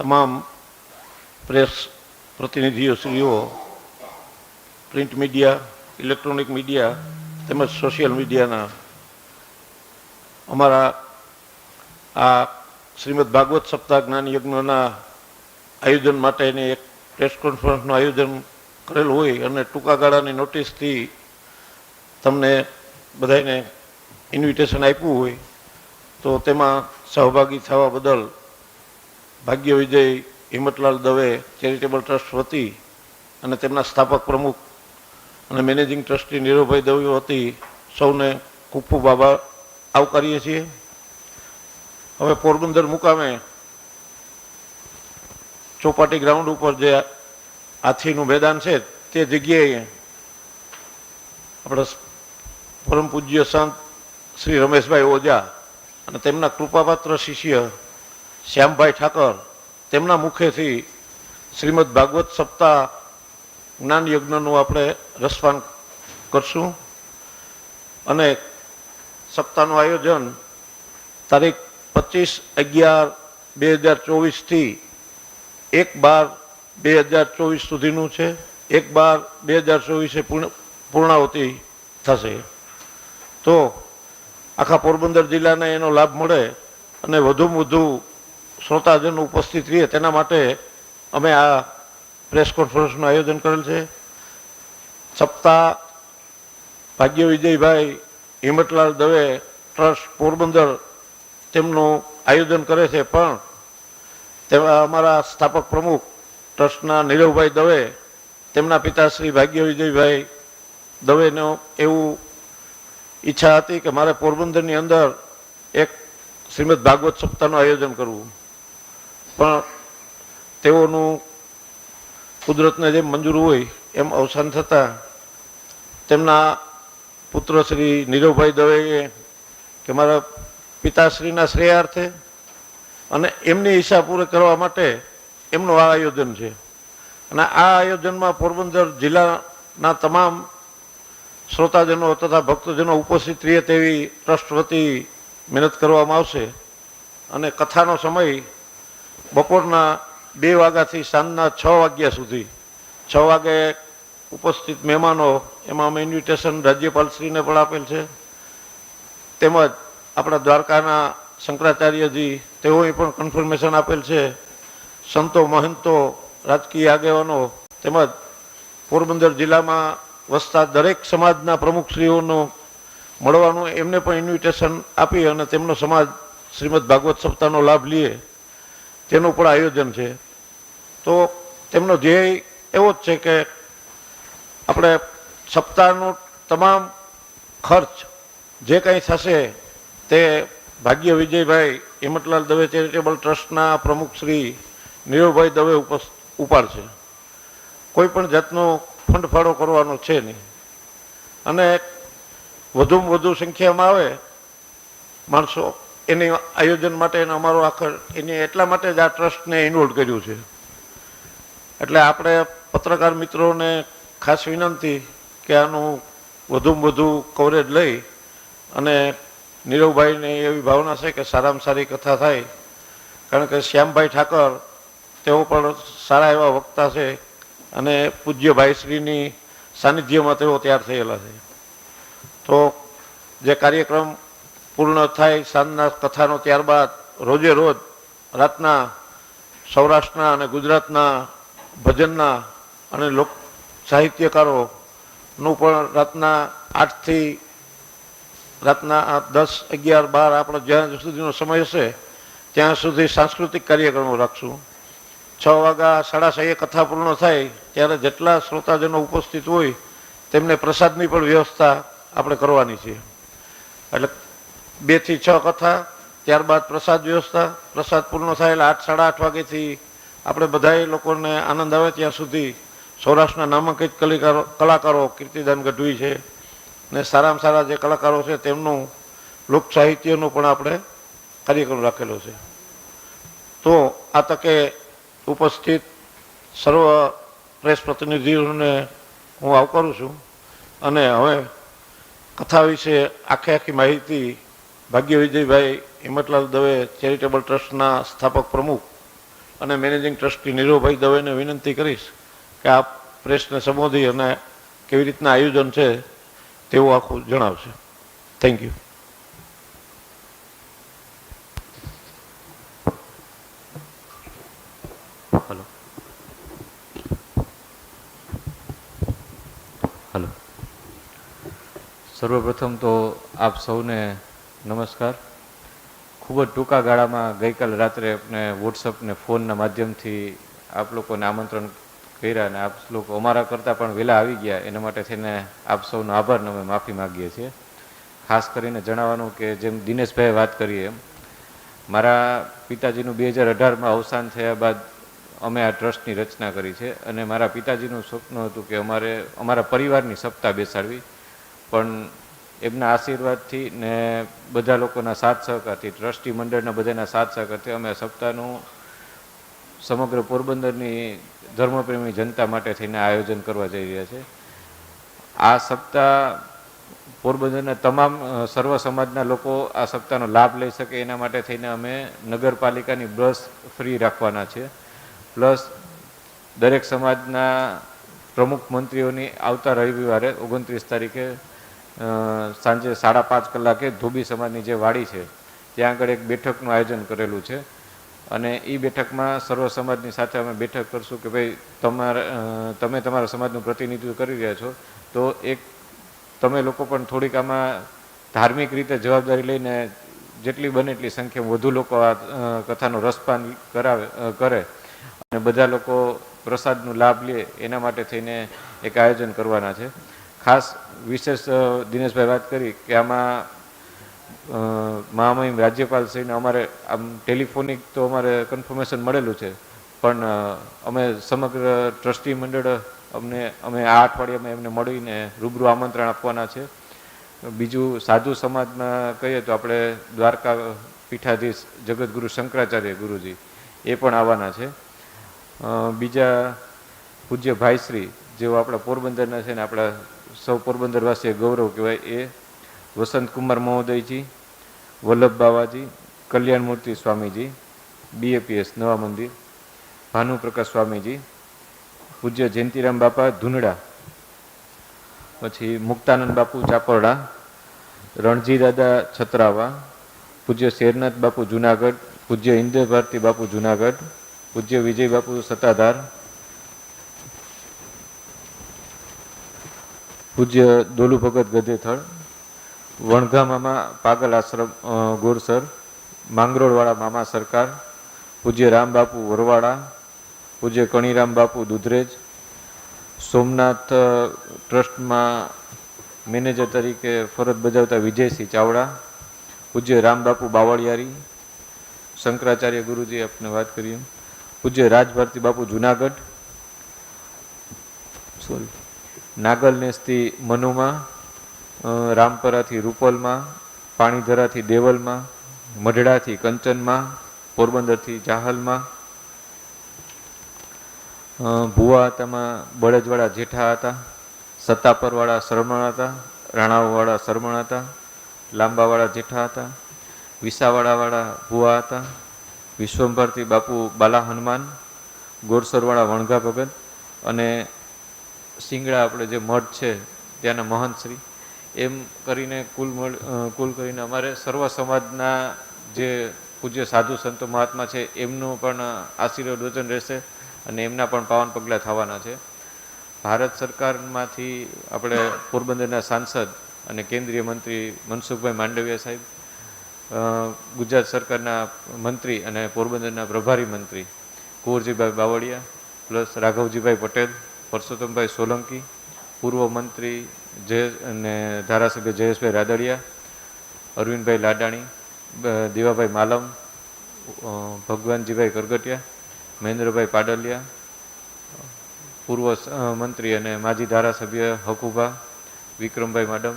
તમામ પ્રેસ પ્રતિનિધિઓ શ્રીઓ પ્રિન્ટ મીડિયા, ઇલેક્ટ્રોનિક મીડિયા તેમજ સોશિયલ મીડિયાના અમારા આ શ્રીમદ ભાગવત સપ્તાહ જ્ઞાન યજ્ઞના આયોજન માટેની એક પ્રેસ કોન્ફરન્સનું આયોજન કરેલું હોય અને ટૂંકા ગાળાની નોટિસથી તમને બધાને ઇન્વિટેશન આપ્યું હોય તો તેમાં સહભાગી થવા બદલ ભાગ્ય વિજય હિંમતલાલ દવે ચેરિટેબલ ટ્રસ્ટ વતી અને તેમના સ્થાપક પ્રમુખ અને મેનેજિંગ ટ્રસ્ટી નીરવભાઈ દવે વતી સૌને ખૂબ આભાર. આવકારીએ છીએ. હવે પોરબંદર મુકામે ચોપાટી ગ્રાઉન્ડ ઉપર જે હાથીનું મેદાન છે તે જગ્યાએ આપણા પરમ પૂજ્ય સંત શ્રી રમેશભાઈ ઓઝા અને તેમના કૃપાપાત્ર શિષ્ય શ્યામભાઈ ઠાકર, તેમના મુખેથી શ્રીમદ ભાગવત સપ્તાહ જ્ઞાન યજ્ઞનું આપણે રસપાન કરશું. અને સપ્તાહનું આયોજન તારીખ પચીસ અગિયાર બે હજાર ચોવીસથી એક બાર બે હજાર ચોવીસ સુધીનું છે. એક બાર બે હજાર ચોવીસે પૂર્ણ પૂર્ણાવતિ થશે. તો આખા પોરબંદર જિલ્લાને એનો લાભ મળે અને વધુમાં વધુ શ્રોતાજનો ઉપસ્થિત રહીએ, તેના માટે અમે આ પ્રેસ કોન્ફરન્સનું આયોજન કરેલ છે. સપ્તાહ ભાગ્ય વિજયભાઈ હિંમતલાલ દવે ટ્રસ્ટ પોરબંદર તેમનું આયોજન કરે છે, પણ તેમાં અમારા સ્થાપક પ્રમુખ ટ્રસ્ટના નીરવભાઈ દવે, તેમના પિતા શ્રી ભાગ્ય વિજયભાઈ દવેનો એવું ઈચ્છા હતી કે મારે પોરબંદરની અંદર એક શ્રીમદ ભાગવત સપ્તાહનું આયોજન કરવું. પણ તેઓનું કુદરતને જેમ મંજૂર હોય એમ અવસાન થતાં તેમના પુત્ર શ્રી નીરવભાઈ દવેએ કે મારા પિતાશ્રીના શ્રેયાર્થે અને એમની ઈચ્છા પૂરી કરવા માટે એમનું આ આયોજન છે. અને આ આયોજનમાં પોરબંદર જિલ્લાના તમામ શ્રોતાજનો તથા ભક્તજનો ઉપસ્થિત રહે તેવી ટ્રસ્ટ વતી મહેનત કરવામાં આવશે અને કથાનો સમય બપોરના બે વાગ્યાથી સાંજના છ વાગ્યા સુધી. છ વાગે ઉપસ્થિત મહેમાનો, એમાં અમે ઇન્વિટેશન રાજ્યપાલશ્રીને પણ આપેલ છે. તેમજ આપણા દ્વારકાના શંકરાચાર્યજી, તેઓએ પણ કન્ફર્મેશન આપેલ છે. સંતો, મહંતો, રાજકીય આગેવાનો, તેમજ પોરબંદર જિલ્લામાં વસતા દરેક સમાજના પ્રમુખશ્રીઓનું મળવાનું એમને પણ ઇન્વિટેશન આપી અને તેમનો સમાજ શ્રીમદ ભાગવત સપ્તાહનો લાભ લે. તેનું પણ આયોજન છે. તો તેમનો ધ્યેય એવો જ છે કે આપણે સપ્તાહનો તમામ ખર્ચ જે કંઈ થશે તે ભાગ્ય વિજયભાઈ હિંમતલાલ દવે ચેરિટેબલ ટ્રસ્ટના પ્રમુખ શ્રી નીરવભાઈ દવે ઉપાડશે. કોઈ પણ જાતનો ફંડ ફાળો કરવાનો છે નહીં. અને વધુમાં વધુ સંખ્યામાં આવે માણસો એની આયોજન માટે અમારો આખર એની એટલા માટે જ આ ટ્રસ્ટને ઇન્વોલ્વ કર્યું છે. એટલે આપણે પત્રકાર મિત્રોને ખાસ વિનંતી કે આનું વધુમાં વધુ કવરેજ લઈ અને નીરવભાઈને એવી ભાવના છે કે સારામાં સારી કથા થાય. કારણ કે શ્યામભાઈ ઠાકર, તેઓ પણ સારા એવા વક્તા છે અને પૂજ્ય ભાઈશ્રીની સાનિધ્યમાં તેઓ તૈયાર થયેલા છે. તો જે કાર્યક્રમ પૂર્ણ થાય સાંજના કથાનો ત્યારબાદ રોજે રોજ રાતના સૌરાષ્ટ્રના અને ગુજરાતના ભજનના અને લોક સાહિત્યકારોનું પણ રાતના આઠથી રાતના દસ, અગિયાર, બાર આપણો જ્યાં સુધીનો સમય હશે, ત્યાં સુધી સાંસ્કૃતિક કાર્યક્રમો રાખશું. છ વાગ્યા સાડા છએ કથા પૂર્ણ થાય, ત્યારે જેટલા શ્રોતાજનો ઉપસ્થિત હોય, તેમને પ્રસાદની પણ વ્યવસ્થા આપણે કરવાની છે. એટલે બેથી છ કથા, ત્યારબાદ પ્રસાદ વ્યવસ્થા. પ્રસાદ પૂર્ણ થયેલા આઠ, સાડા આઠ વાગ્યાથી આપણે બધાએ લોકોને આનંદ આવે ત્યાં સુધી સૌરાષ્ટ્રના નામાંકિત કલાકારો કલાકારો કીર્તિદાન ગઢવી છે ને સારામાં સારા જે કલાકારો છે તેમનું લોક સાહિત્યનું પણ આપણે કાર્યક્રમ રાખેલો છે. તો આ તકે ઉપસ્થિત સર્વ પ્રેસ પ્રતિનિધિઓને હું આવકારું છું અને હવે કથા વિશે આખે આખી માહિતી ભાગ્ય વિજયભાઈ હિંમતલાલ દવે ચેરિટેબલ ટ્રસ્ટના સ્થાપક પ્રમુખ અને મેનેજિંગ ટ્રસ્ટી નીરવભાઈ દવેને વિનંતી કરીશ કે આ પ્રેસને સંબોધી અને કેવી રીતના આયોજન છે તેવું આખું જણાવશે. થેન્ક યુ હલો હલો સર્વપ્રથમ તો આપ સૌને નમસ્કાર. ખૂબ જ ટૂંકા ગાળામાં ગઈકાલ રાત્રે આપણે વોટ્સઅપ ને ફોનના માધ્યમથી આપ લોકોને આમંત્રણ કર્યા અને આપ લોકો અમારા કરતાં પણ વહેલા આવી ગયા. એના માટે થઈને આપ સૌનો આભાર અમે માફી માગીએ છીએ. ખાસ કરીને જણાવવાનું કે જેમ દિનેશભાઈએ વાત કરી એમ, મારા પિતાજીનું બે હજાર અઢારમાં અવસાન થયા બાદ અમે આ ટ્રસ્ટની રચના કરી છે અને મારા પિતાજીનું સ્વપ્ન હતું કે અમારે, અમારા પરિવારની સપ્તાહ બેસાડવી. પણ એમના આશીર્વાદથી ને બધા લોકોના સાથ સહકારથી, ટ્રસ્ટી મંડળના બધાના સાથ સહકારથી અમે સપ્તાહનું સમગ્ર પોરબંદરની ધર્મપ્રેમી જનતા માટે થઈને આયોજન કરવા જઈ રહ્યા છે. આ સપ્તાહ પોરબંદરના તમામ સર્વ સમાજના લોકો આ સપ્તાહનો લાભ લઈ શકે એના માટે થઈને અમે નગરપાલિકાની બસ ફ્રી રાખવાના છે. પ્લસ દરેક સમાજના પ્રમુખ મંત્રીઓની આવતા રવિવારે ઓગણત્રીસ તારીખે સાંજે સાડા પાંચ કલાકે ધોબી સમાજની જે વાડી છે, ત્યાં આગળ એક બેઠકનું આયોજન કરેલું છે. અને એ બેઠકમાં સર્વ સમાજની સાથે અમે બેઠક કરશું કે ભાઈ, તમારા તમે તમારા સમાજનું પ્રતિનિધિત્વ કરી રહ્યા છો, તો એક તમે લોકો પણ થોડીક આમાં ધાર્મિક રીતે જવાબદારી લઈને જેટલી બને એટલી સંખ્યામાં વધુ લોકો આ કથાનો રસપાન કરાવે કરે. અને બધા લોકો પ્રસાદનો લાભ લે એના માટે થઈને એક આયોજન કરવાના છે. ખાસ વિશેષ દિનેશભાઈ વાત કરી કે આમાં મહામહિમ રાજ્યપાલ શ્રીને અમારે આમ ટેલિફોનિક તો અમારે કન્ફર્મેશન મળેલું છે, પણ અમે સમગ્ર ટ્રસ્ટી મંડળ અમને, અમે આ અઠવાડિયામાં એમને મળીને રૂબરૂ આમંત્રણ આપવાના છે. બીજું સાધુ સમાજમાં કહીએ તો આપણે દ્વારકા પીઠાધીશ જગતગુરુ શંકરાચાર્ય ગુરુજી એ પણ આવવાના છે. બીજા પૂજ્ય ભાઈશ્રી જેઓ આપણા પોરબંદરના છે ને આપણા સૌ પોરબંદરવાસીએ ગૌરવ કહેવાય એ વસંતકુમાર મહોદયજી, વલ્લભ બાવાજી, કલ્યાણમૂર્તિ સ્વામીજી બીએપીએસ નવા મંદિર ભાનુપ્રકાશ સ્વામીજી, પૂજ્ય જયંતિરામ બાપા ધૂનડા પછી મુક્તાનંદ બાપુ ચાપરડા, રણજી દાદા છત્રાવા, પૂજ્ય શેરનાથ બાપુ જુનાગઢ, પૂજ્ય ઇન્દ્ર ભારતી બાપુ જુનાગઢ, પૂજ્ય વિજય બાપુ સત્તાધાર પૂજ્ય દોલુ ભગત ગધેથળ વણઘા મામા પાગલ આશ્રમ ગોરસર, માંગરોળવાળા મામા સરકાર, પૂજ્ય રામ બાપુ વરવાડા પૂજ્ય કણીરામ બાપુ દુધરેજ, સોમનાથ ટ્રસ્ટમાં મેનેજર તરીકે ફરજ બજાવતા વિજયસિંહ ચાવડા, પૂજ્ય રામ બાપુ બાવળિયારી, શંકરાચાર્ય ગુરુજી આપને વાત કરીએ પૂજ્ય રાજભારતી બાપુ જુનાગઢ સોરી નાગલ નેસથી મનુમાં રામપરાથી રૂપલમાં, પાણીધરાથી દેવલમાં, મઢડાથી કંચનમાં, પોરબંદરથી જાહલમાં ભુવા હતામાં બળજવાળા જેઠા હતા, સત્તાપરવાળા શરમણ હતા રાણાઓવાળા શરમણ હતા, લાંબાવાળા જેઠા હતા, વિસાવાળાવાળા ભુવા હતા, વિશ્વંભરથી બાપુ બાલા હનુમાન ગોરસરવાળા વણઘા ભગત અને સિંગડા આપણે જે મઠ છે, ત્યાંના મહંતશ્રી, એમ કરીને કુલ મળ કુલ કરીને અમારે સર્વ સમાજના જે પૂજ્ય સાધુ સંતો મહાત્મા છે, એમનું પણ આશીર્વાદ, વચન રહેશે અને એમના પણ પાવન પગલાં થવાના છે. ભારત સરકારમાંથી આપણે પોરબંદરના સાંસદ અને કેન્દ્રીય મંત્રી મનસુખભાઈ માંડવિયા સાહેબ ગુજરાત સરકારના મંત્રી અને પોરબંદરના પ્રભારી મંત્રી કુંવરજીભાઈ બાવળિયા, પ્લસ રાઘવજીભાઈ પટેલ પરસોત્તમભાઈ સોલંકી, પૂર્વ મંત્રી જય અને ધારાસભ્ય જયેશભાઈ રાદડિયા, અરવિંદભાઈ લાડાણી દીવાભાઈ માલમ ભગવાનજીભાઈ કરગટિયા, મહેન્દ્રભાઈ પાડલિયા, પૂર્વ મંત્રી અને માજી ધારાસભ્ય હકુભા, વિક્રમભાઈ માડમ.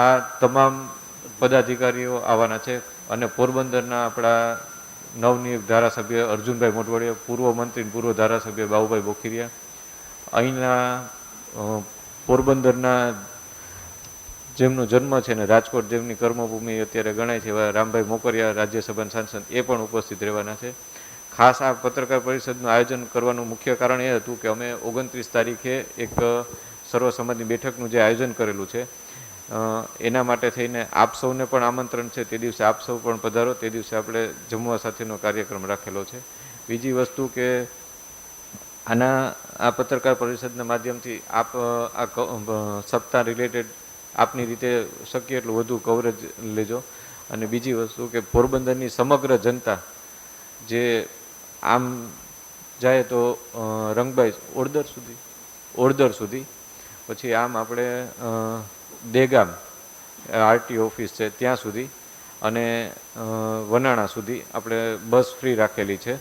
આ તમામ પદાધિકારીઓ આવવાના છે અને પોરબંદરના આપણા નવનિયુક્ત ધારાસભ્ય અર્જુનભાઈ મોટવાડિયા, પૂર્વ મંત્રી પૂર્વ ધારાસભ્ય બાબુભાઈ બોખીરિયા અહીંના પોરબંદરના જેમનો જન્મ છે ને રાજકોટ જેમની કર્મભૂમિ અત્યારે ગણાય છે એવા રામભાઈ મોકરિયા, રાજ્યસભાના સાંસદ, એ પણ ઉપસ્થિત રહેવાના છે. ખાસ આ પત્રકાર પરિષદનું આયોજન કરવાનું મુખ્ય કારણ એ હતું કે અમે ઓગણત્રીસ તારીખે એક સર્વ સમાજની બેઠકનું જે આયોજન કરેલું છે એના માટે થઈને આપ સૌને પણ આમંત્રણ છે. તે દિવસે આપ સૌ પણ પધારો. તે દિવસે આપણે જમવા સાથેનો કાર્યક્રમ રાખેલો છે. બીજી વસ્તુ કે આના, આ પત્રકાર પરિષદના માધ્યમથી આપ આ સપ્તાહ રિલેટેડ આપની રીતે શક્ય એટલું વધુ કવરેજ લેજો. અને બીજી વસ્તુ કે પોરબંદરની સમગ્ર જનતા જે આમ જાય તો રંગબાઈ ઓળદર સુધી ઓડદર સુધી, પછી આમ આપણે દેગામ, આરટી ઓફિસ છે ત્યાં સુધી, અને વનાણા સુધી આપણે બસ ફ્રી રાખેલી છે.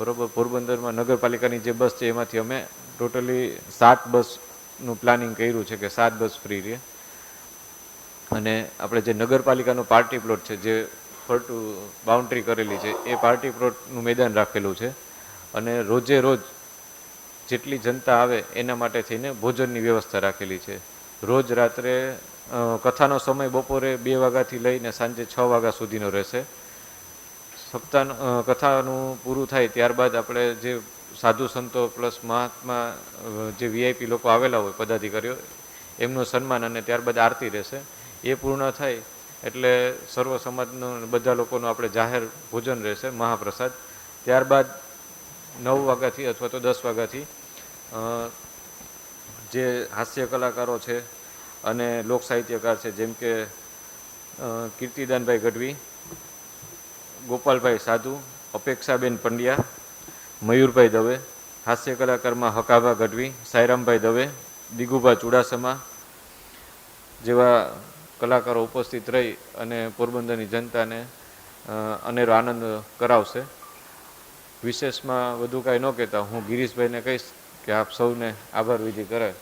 બરોબર? પોરબંદરમાં નગરપાલિકાની જે બસ છે, એમાંથી અમે ટોટલી સાત બસનું પ્લાનિંગ કર્યું છે કે સાત બસ ફ્રી રહે. અને આપણે જે નગરપાલિકાનો પાર્ટી પ્લોટ છે, જે ફરતું બાઉન્ડ્રી કરેલી છે, એ પાર્ટી પ્લોટનું મેદાન રાખેલું છે. અને રોજે રોજ જેટલી જનતા આવે, એના માટે થઈને ભોજનની વ્યવસ્થા રાખેલી છે. રોજ રાત્રે કથાનો સમય બપોરે બે વાગ્યાથી લઈને સાંજે છ વાગ્યા સુધીનો રહેશે. સપ્તાહ કથાનું પૂરું થાય ત્યારબાદ આપણે જે સાધુ સંતો પ્લસ મહાત્મા જે વીઆઈપી લોકો આવેલા હોય પદાધિકારીઓ, એમનું સન્માન અને ત્યારબાદ આરતી રહેશે. એ પૂર્ણ થાય એટલે સર્વ સમાજનું બધા લોકોનું આપણે જાહેર ભોજન રહેશે, મહાપ્રસાદ. ત્યારબાદ નવ વાગ્યાથી અથવા તો દસ વાગ્યાથી જે હાસ્ય કલાકારો છે અને લોક સાહિત્યકાર છે જેમ કે કીર્તિદાનભાઈ ગઢવી ગોપાલભાઈ સાધુ, અપેક્ષાબેન પંડ્યા, મયુરભાઈ દવે, હાસ્ય કલાકારમાં હકાભા ગઢવી, સાયરામભાઈ દવે, દિગુભા ચુડાસમા જેવા કલાકારો ઉપસ્થિત રહી અને પોરબંદરની જનતાને અનેરો આનંદ કરાવશે. વિશેષમાં વધુ કાંઈ ન કહેતા, હું ગિરીશભાઈને કહીશ કે આપ સૌને આભાર વિધિ કરે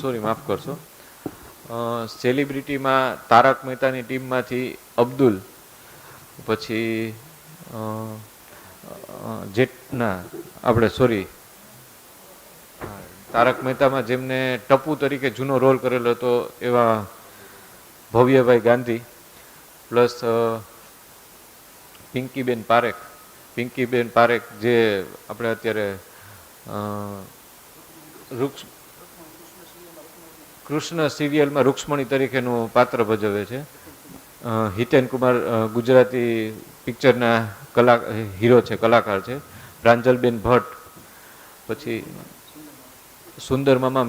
સોરી, માફ કરશો. સેલિબ્રિટીમાં તારક મહેતાની ટીમમાંથી અબ્દુલ, પછી જેટના આપણે સોરી. તારક મહેતામાં જેમને ટપુ તરીકે જૂનો રોલ કરેલો હતો એવા ભવ્યભાઈ ગાંધી, પ્લસ પિંકીબેન પારેખ. પિંકીબેન પારેખ જે આપણે અત્યારે વૃક્ષ કૃષ્ણ સિરિયલમાં રૂક્ષ્મણી તરીકેનું પાત્ર ભજવે છે. હિતેન કુમાર ગુજરાતી પિક્ચરના કલા, હીરો છે, કલાકાર છે. પ્રાંજલબેન ભટ્ટ, પછી સુંદર મામા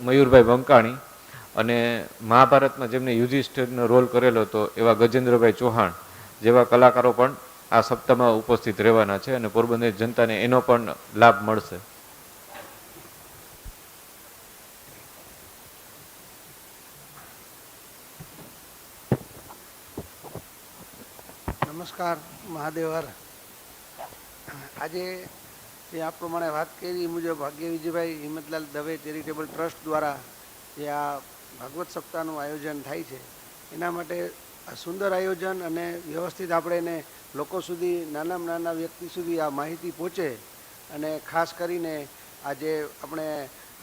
મયુરભાઈ વંકાણી અને મહાભારતમાં જેમને યુધિષ્ઠિરનો રોલ કરેલો હતો એવા ગજેન્દ્રભાઈ ચૌહાણ જેવા કલાકારો પણ આ સપ્તાહમાં ઉપસ્થિત રહેવાના છે અને પોરબંદર જનતાને એનો પણ લાભ મળશે. નમસ્કાર, મહાદેવર. આજે જે આ પ્રમાણે વાત કરી મુજબ ભાગ્ય વિજયભાઈ હિંમતલાલ દવે ચેરિટેબલ ટ્રસ્ટ દ્વારા જે આ ભાગવત સપ્તાહનું આયોજન થાય છે, એના માટે સુંદર આયોજન અને વ્યવસ્થિત આપણે એને લોકો સુધી, નાનામાં નાના વ્યક્તિ સુધી આ માહિતી પહોંચે અને ખાસ કરીને આ જે આપણે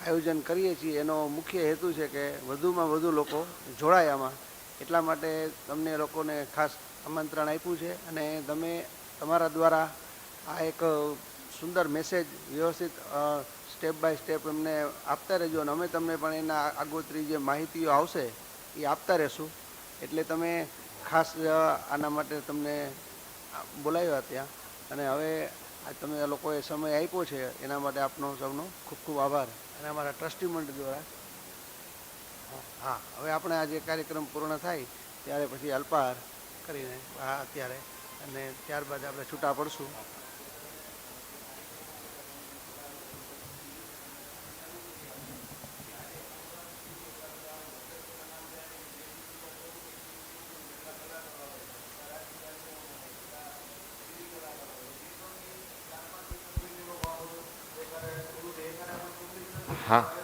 આયોજન કરીએ છીએ, એનો મુખ્ય હેતુ છે કે વધુમાં વધુ લોકો જોડાય આમાં. એટલા માટે તમને લોકોને ખાસ આમંત્રણ આપ્યું છે અને તમે તમારા દ્વારા આ એક સુંદર મેસેજ વ્યવસ્થિત સ્ટેપ બાય સ્ટેપ એમને આપતા રહેજો અને અમે તમને પણ એના આગોતરી જે માહિતીઓ આવશે એ આપતા રહેશું. એટલે તમે ખાસ આના માટે તમને બોલાવ્યા ત્યાં. અને હવે તમે લોકોએ સમય આપ્યો છે, એના માટે આપનો સૌનો ખૂબ ખૂબ આભાર. અને અમારા ટ્રસ્ટી મંડળ દ્વારા. હા હવે આપણે આ જે કાર્યક્રમ પૂર્ણ થાય, ત્યારે પછી અલ્પાહાર. કરીને આ અત્યારે. અને ત્યારબાદ આપણે છૂટા પડશું. હા.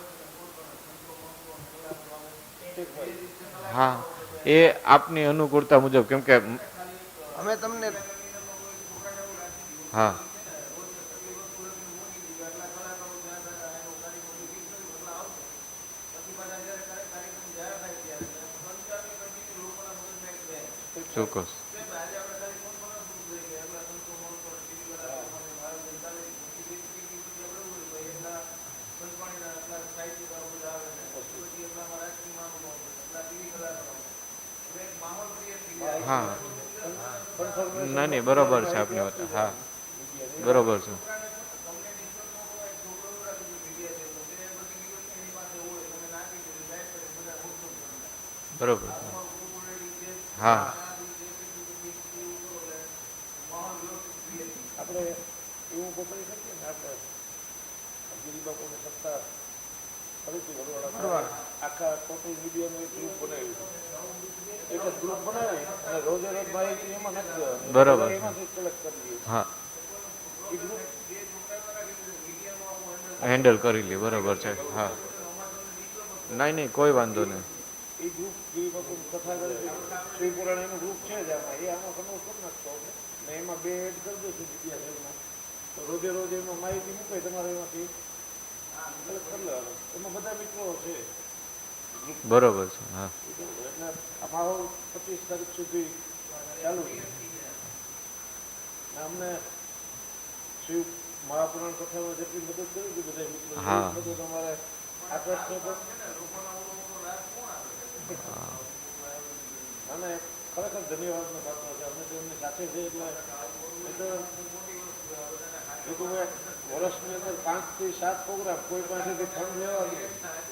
હા એ આપની અનુકૂળતા મુજબ કેમ કે અમે તમને હા. ચોક્કસ. હા. ના નહીં બરોબર છે આપની વાત. હા. બરોબર છે. બરોબર હા. આપણે એવું પકડી શકીએ ને આપણે ગિરી બાપુની સત્તા ફરીથી વડવાડા આખા ટોટલ મીડિયાનું એક ગ્રુપ બનાવ્યું જ ગ્રુપ બનાવી રોજે રોજ માહિતી એમાં બરાબર. એમાંથી હેન્ડલ કરી લે, બરાબર છે. હા. નહીં નહીં, કોઈ વાંધો નહીં. એ ગ્રુપ ગિરી બાપુની કથા કરે છે છે જ આમાં એ આમાં કન્વર્ટ કરી નાખતો ને એમાં બે એડ કરી તો રોજે રોજ એમાં માહિતી મૂકે, તમારે એમાંથી એમાં બધા મિત્રો છે. બરોબર છે હા. અમારો પચીસ તારીખ સુધી ચાલુ છે. અમને શિવ મહાપુરાણ કથામાં જેટલી મદદ કરી હતી બધા મિત્રો હા. મદદ અમારે અને ખરેખર ધન્યવાદનો પાત્ર છે. અમે તો સાથે છે એટલે મેં વર્ષની અંદર પાંચથી સાત પ્રોગ્રામ કોઈ પાસેથી ફંડ લેવા